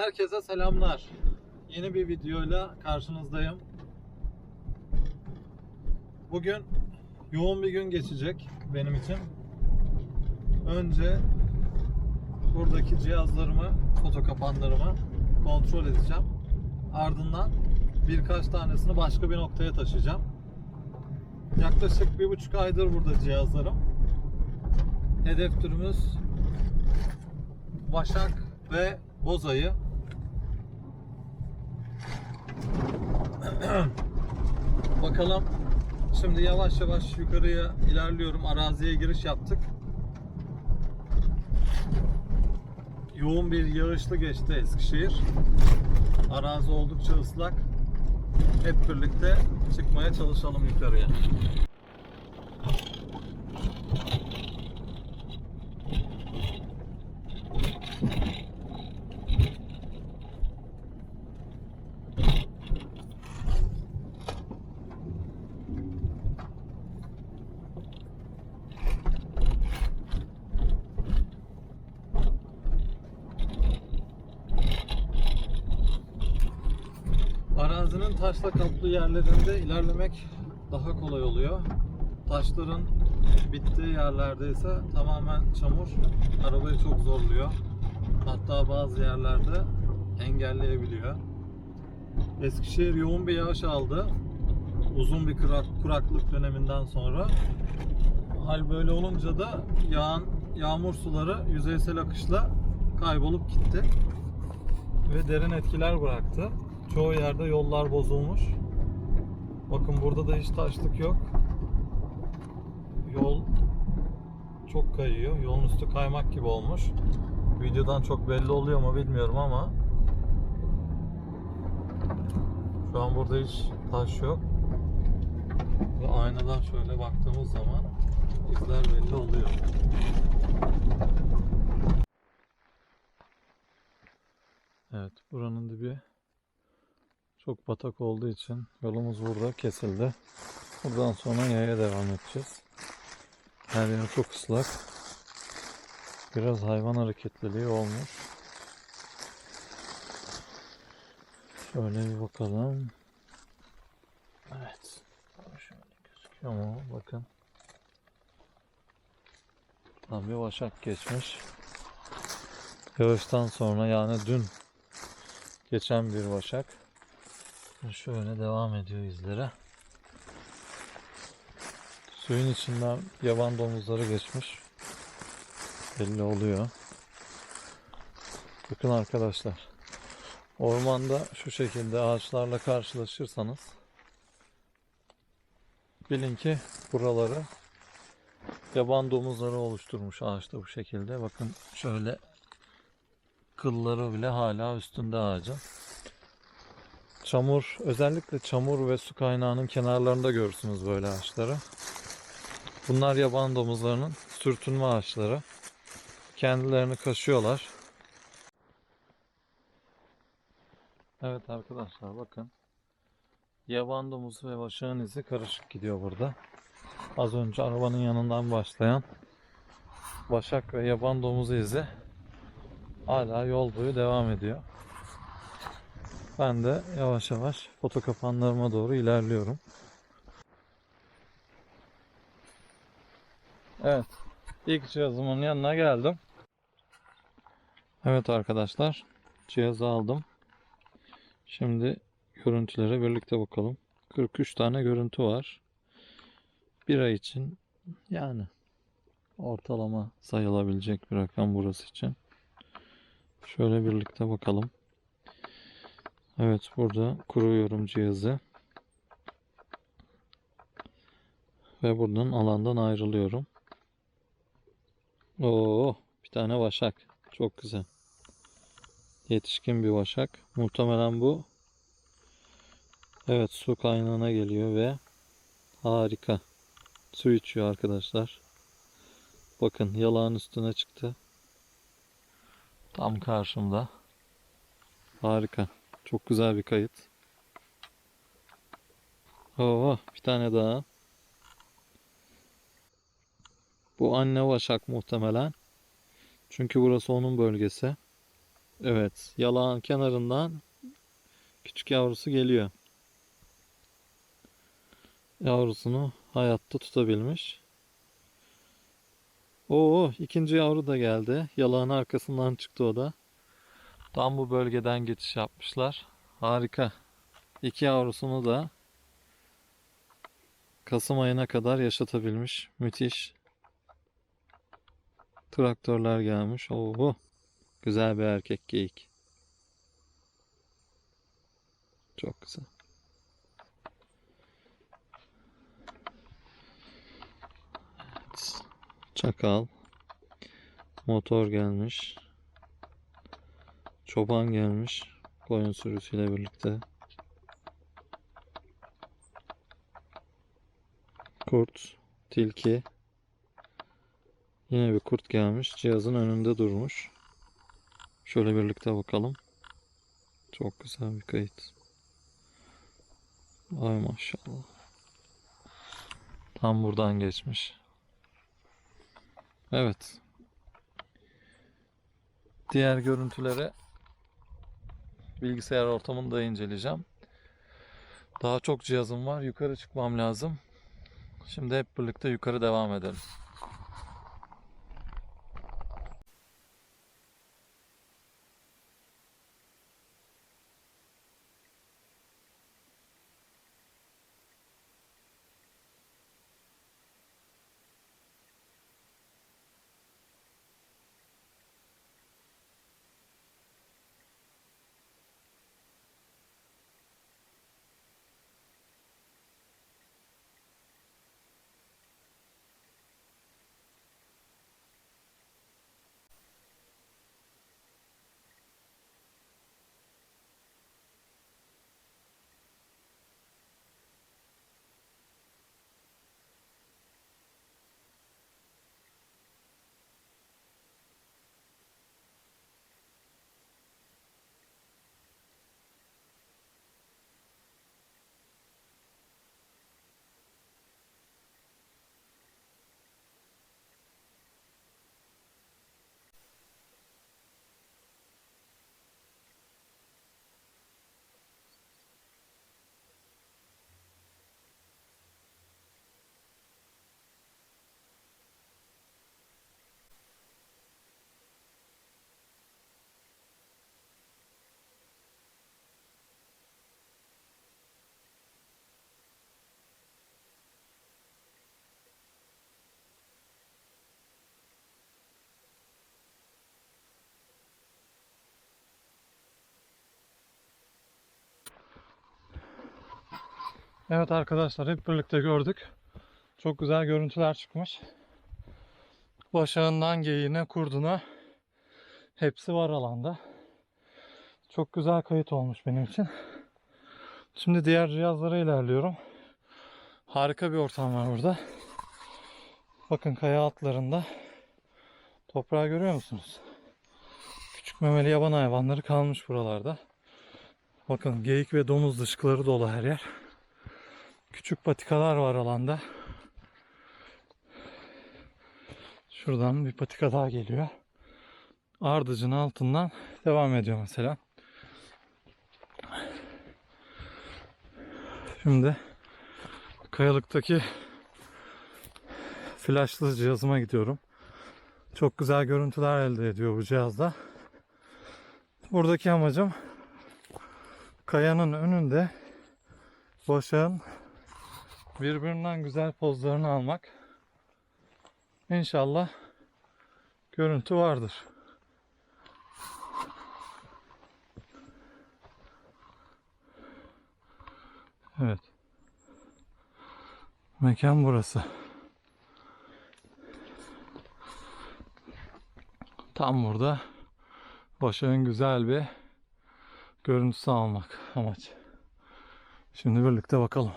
Herkese selamlar. Yeni bir videoyla karşınızdayım. Bugün yoğun bir gün geçecek benim için. Önce buradaki cihazlarımı, foto kapanlarımı kontrol edeceğim. Ardından birkaç tanesini başka bir noktaya taşıyacağım. Yaklaşık bir buçuk aydır burada cihazlarım. Hedef türümüz Başak ve Bozayı. Bakalım. Şimdi yavaş yavaş yukarıya ilerliyorum. Araziye giriş yaptık. Yoğun bir yağışlı geçti Eskişehir. Arazi oldukça ıslak. Hep birlikte çıkmaya çalışalım yukarıya. Yerlerinde ilerlemek daha kolay oluyor. Taşların bittiği yerlerde ise tamamen çamur arabayı çok zorluyor. Hatta bazı yerlerde engelleyebiliyor. Eskişehir yoğun bir yağış aldı. Uzun bir kurak, kuraklık döneminden sonra. Hal böyle olunca da yağan yağmur suları yüzeysel akışla kaybolup gitti. Ve derin etkiler bıraktı. Çoğu yerde yollar bozulmuş. Bakın burada da hiç taşlık yok. Yol çok kayıyor. Yolun üstü kaymak gibi olmuş. Videodan çok belli oluyor mu bilmiyorum ama şu an burada hiç taş yok. Ve aynadan şöyle baktığımız zaman izler belli oluyor. Evet, buranın dibi çok batak olduğu için yolumuz burada kesildi. Buradan sonra yaya devam edeceğiz. Her yer çok ıslak. Biraz hayvan hareketliliği olmuş. Şöyle bir bakalım. Evet. Şöyle gözüküyor mu? Bakın. Tam bir vaşak geçmiş. Yağıştan sonra yani dün geçen bir vaşak. Şöyle devam ediyor izlere. Suyun içinden yaban domuzları geçmiş. Belli oluyor. Bakın arkadaşlar. Ormanda şu şekilde ağaçlarla karşılaşırsanız bilin ki buraları yaban domuzları oluşturmuş ağaçta bu şekilde. Bakın şöyle kılları bile hala üstünde ağacın. Çamur, özellikle çamur ve su kaynağının kenarlarında görürsünüz böyle ağaçları. Bunlar yaban domuzlarının sürtünme ağaçları. Kendilerini kaşıyorlar. Evet arkadaşlar bakın. Yaban domuzu ve başağın izi karışık gidiyor burada. Az önce arabanın yanından başlayan başak ve yaban domuzu izi hala yol boyu devam ediyor. Ben de yavaş yavaş foto kapanlarıma doğru ilerliyorum. Evet. ilk cihazımın yanına geldim. Evet arkadaşlar. Cihazı aldım. Şimdi görüntülere birlikte bakalım. 43 tane görüntü var. Bir ay için yani ortalama sayılabilecek bir rakam burası için. Şöyle birlikte bakalım. Evet burada kuruyorum cihazı. Ve buradan alandan ayrılıyorum. Oo, bir tane vaşak. Çok güzel. Yetişkin bir vaşak. Muhtemelen bu Evet su kaynağına geliyor ve harika. Su içiyor arkadaşlar. Bakın yalağın üstüne çıktı. Tam karşımda. Harika. Çok güzel bir kayıt. Oo, bir tane daha. Bu anne vaşak muhtemelen. Çünkü burası onun bölgesi. Evet, yalağın kenarından küçük yavrusu geliyor. Yavrusunu hayatta tutabilmiş. Oo, ikinci yavru da geldi. Yalağın arkasından çıktı o da. Tam bu bölgeden geçiş yapmışlar. Harika. İki yavrusunu da Kasım ayına kadar yaşatabilmiş. Müthiş. Traktörler gelmiş. Oo, güzel bir erkek geyik. Çok güzel. Evet. Çakal. Motor gelmiş. Çoban gelmiş. Koyun sürüsüyle birlikte. Kurt, tilki. Yine bir kurt gelmiş. Cihazın önünde durmuş. Şöyle birlikte bakalım. Çok güzel bir kayıt. Ay maşallah. Tam buradan geçmiş. Evet. Diğer görüntülere bilgisayar ortamında inceleyeceğim. Daha çok cihazım var. Yukarı çıkmam lazım. Şimdi hep birlikte yukarı devam edelim. Evet arkadaşlar hep birlikte gördük. Çok güzel görüntüler çıkmış. Başağından geyiğine, kurduna hepsi var alanda. Çok güzel kayıt olmuş benim için. Şimdi diğer cihazlara ilerliyorum. Harika bir ortam var burada. Bakın kaya altlarında toprağı görüyor musunuz? Küçük memeli yaban hayvanları kalmış buralarda. Bakın geyik ve domuz dışkıları dolu her yer. Küçük patikalar var alanda. Şuradan bir patika daha geliyor. Ardıcın altından devam ediyor mesela. Şimdi kayalıktaki flaşlı cihazıma gidiyorum. Çok güzel görüntüler elde ediyor bu cihazda. Buradaki amacım kayanın önünde başağın birbirinden güzel pozlarını almak. İnşallah görüntü vardır. Evet. Mekan burası. Tam burada başağın güzel bir görüntüsü almak amaç. Şimdi birlikte bakalım.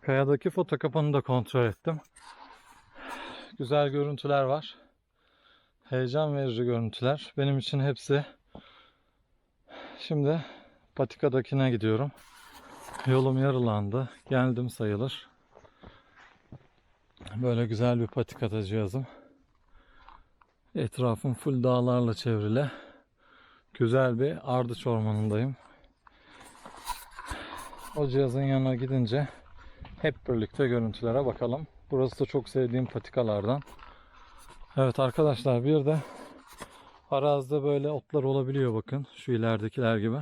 Kayadaki foto kapanı da kontrol ettim. Güzel görüntüler var. heyecan verici görüntüler. Benim için hepsi. Şimdi patikadakine gidiyorum. Yolum yarılandı. Geldim sayılır. Böyle güzel bir patikada cihazım. Etrafım full dağlarla çevrili. Güzel bir ardıç ormanındayım. O cihazın yanına gidince hep birlikte görüntülere bakalım. Burası da çok sevdiğim patikalardan. Evet arkadaşlar bir de arazide böyle otlar olabiliyor bakın. Şu ileridekiler gibi.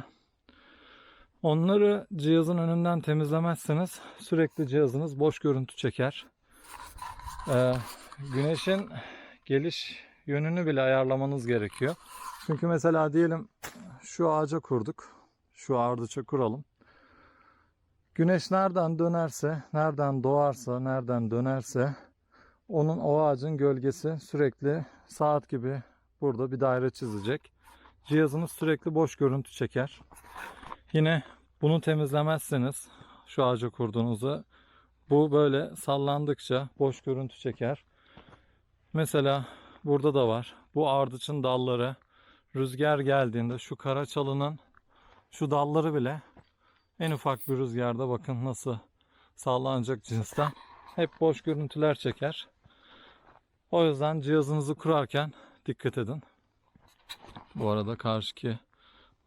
Onları cihazın önünden temizlemezseniz sürekli cihazınız boş görüntü çeker. Ee, güneşin geliş yönünü bile ayarlamanız gerekiyor. Çünkü mesela diyelim şu ağaca kurduk. Şu ardıça kuralım. Güneş nereden dönerse, nereden doğarsa, nereden dönerse onun o ağacın gölgesi sürekli saat gibi burada bir daire çizecek. Cihazınız sürekli boş görüntü çeker. Yine bunu temizlemezseniz şu ağaca kurduğunuzu bu böyle sallandıkça boş görüntü çeker. Mesela burada da var. Bu ardıçın dalları rüzgar geldiğinde şu kara çalının şu dalları bile en ufak bir rüzgarda bakın nasıl sallanacak cinsten. Hep boş görüntüler çeker. O yüzden cihazınızı kurarken dikkat edin. Bu arada karşıki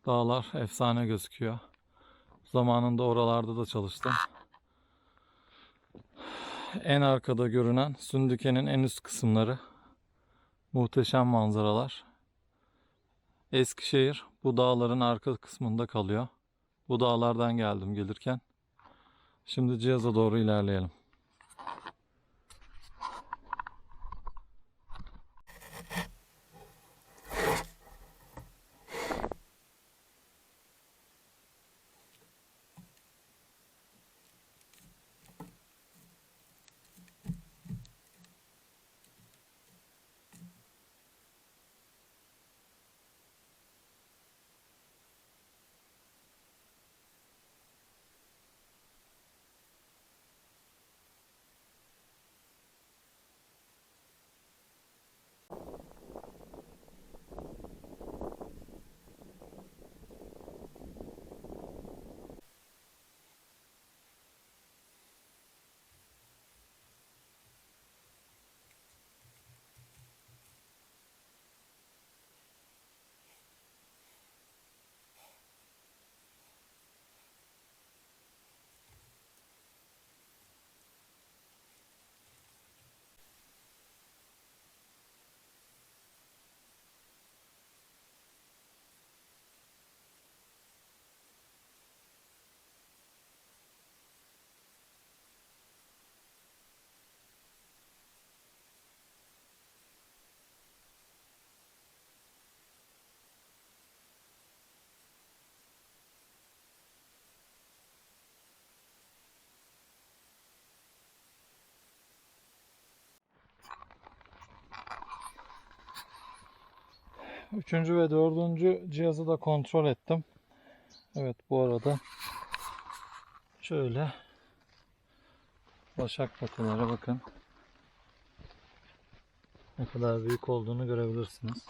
dağlar efsane gözüküyor. Zamanında oralarda da çalıştım. En arkada görünen Sündüke'nin en üst kısımları. Muhteşem manzaralar. Eskişehir bu dağların arka kısmında kalıyor. Bu dağlardan geldim gelirken. Şimdi cihaza doğru ilerleyelim. Üçüncü ve dördüncü cihazı da kontrol ettim. Evet bu arada şöyle başak patileri bakın. Ne kadar büyük olduğunu görebilirsiniz.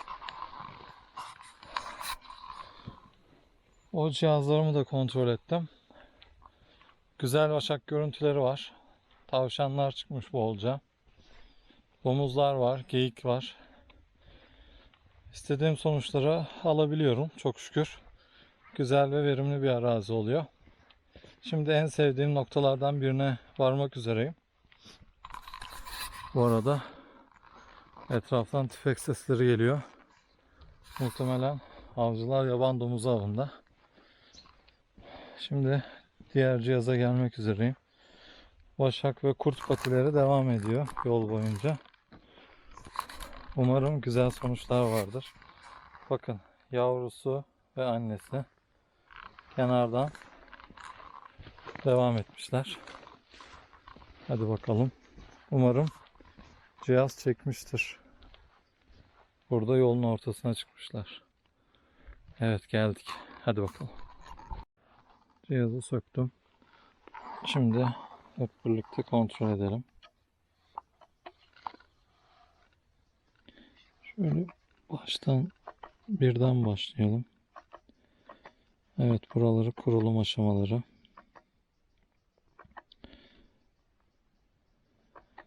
O cihazlarımı da kontrol ettim. Güzel başak görüntüleri var. Tavşanlar çıkmış bolca. Domuzlar var, geyik var. İstediğim sonuçları alabiliyorum çok şükür. Güzel ve verimli bir arazi oluyor. Şimdi en sevdiğim noktalardan birine varmak üzereyim. Bu arada etraftan tüfek sesleri geliyor. Muhtemelen avcılar yaban domuzu avında. Şimdi diğer cihaza gelmek üzereyim. Başak ve kurt patileri devam ediyor yol boyunca. Umarım güzel sonuçlar vardır. Bakın yavrusu ve annesi kenardan devam etmişler. Hadi bakalım. Umarım cihaz çekmiştir. Burada yolun ortasına çıkmışlar. Evet geldik. Hadi bakalım. Cihazı söktüm. Şimdi hep birlikte kontrol edelim. Şöyle Baştan birden başlayalım. Evet buraları kurulum aşamaları.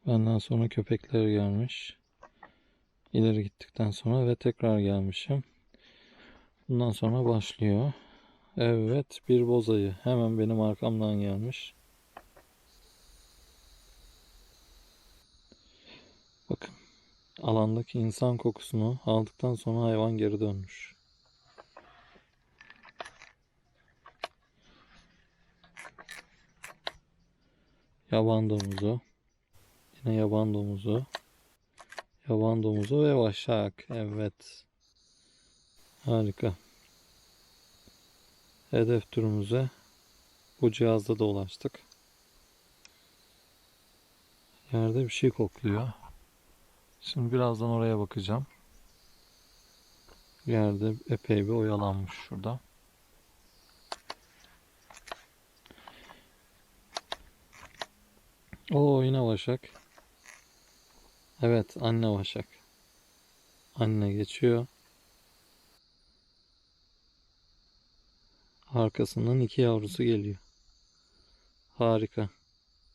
Benden sonra köpekler gelmiş. İleri gittikten sonra ve tekrar gelmişim. Bundan sonra başlıyor. Evet bir bozayı hemen benim arkamdan gelmiş. Bakın alandaki insan kokusunu aldıktan sonra hayvan geri dönmüş. Yaban domuzu. Yine yaban domuzu. Yaban domuzu ve vaşak. Evet. Harika. Hedef türümüze bu cihazda da ulaştık. Yerde bir şey kokluyor. Şimdi birazdan oraya bakacağım. Yerde epey bir oyalanmış şurada. Oo yine vaşak. Evet anne vaşak. Anne geçiyor. Arkasından iki yavrusu geliyor. Harika.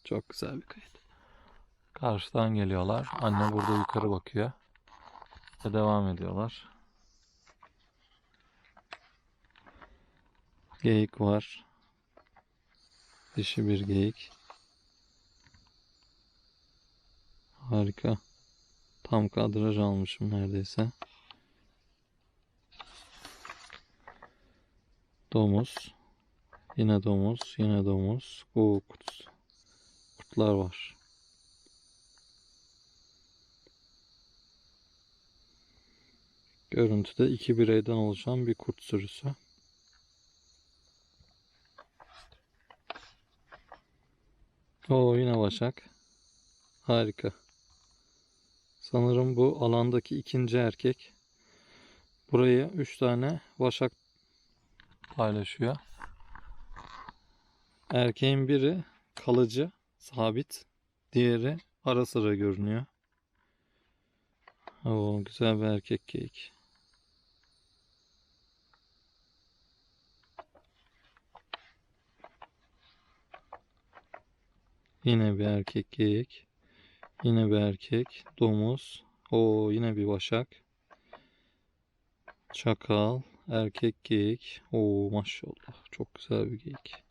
Çok güzel bir kayıt. Karşıdan geliyorlar. Anne burada yukarı bakıyor. Ve devam ediyorlar. Geyik var. Dişi bir geyik. Harika. Tam kadraj almışım neredeyse. Domuz. Yine domuz. Yine domuz. Oo, kurt. Kurtlar var. Görüntüde iki bireyden oluşan bir kurt sürüsü. Oo yine başak. Harika. Sanırım bu alandaki ikinci erkek. Buraya üç tane başak paylaşıyor. Erkeğin biri kalıcı, sabit. Diğeri ara sıra görünüyor. Oo, güzel bir erkek geyik. Yine bir erkek geyik. Yine bir erkek. Domuz. O yine bir başak. Çakal. Erkek geyik. Oo maşallah. Çok güzel bir geyik.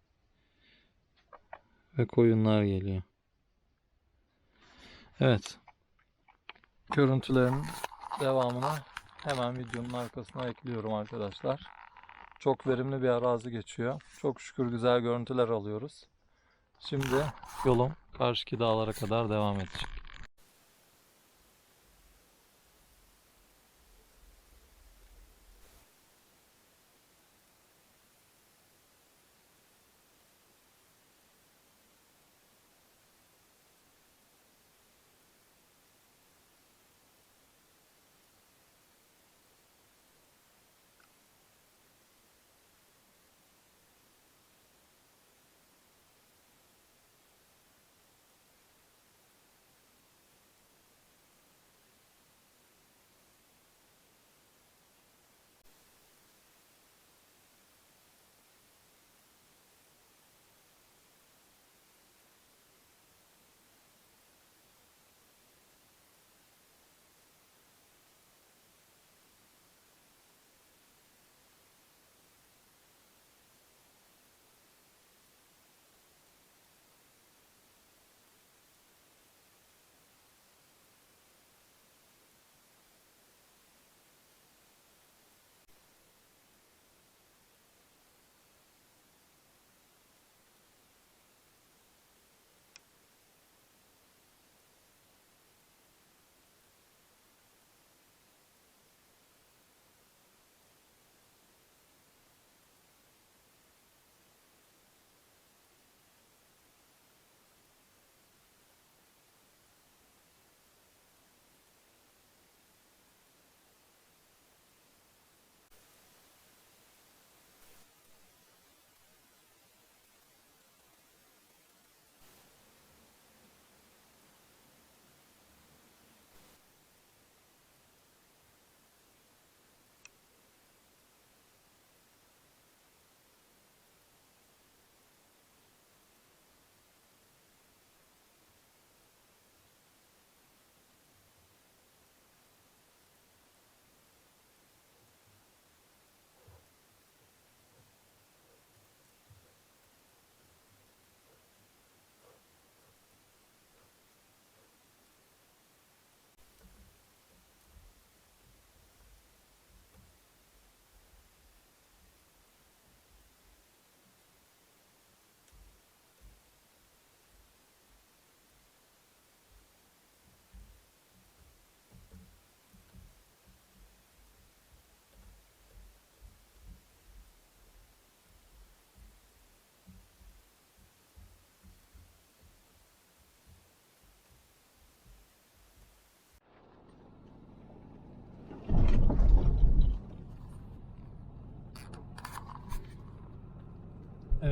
Ve koyunlar geliyor. Evet. Görüntülerin devamını hemen videonun arkasına ekliyorum arkadaşlar. Çok verimli bir arazi geçiyor. Çok şükür güzel görüntüler alıyoruz. Şimdi yolum karşıki dağlara kadar devam edecek.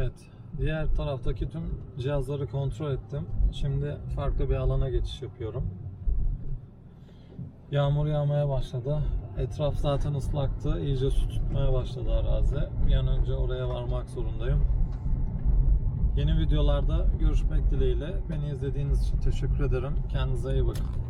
Evet, diğer taraftaki tüm cihazları kontrol ettim. Şimdi farklı bir alana geçiş yapıyorum. Yağmur yağmaya başladı. Etraf zaten ıslaktı. İyice su tutmaya başladı arazi. Bir an önce oraya varmak zorundayım. Yeni videolarda görüşmek dileğiyle. Beni izlediğiniz için teşekkür ederim. Kendinize iyi bakın.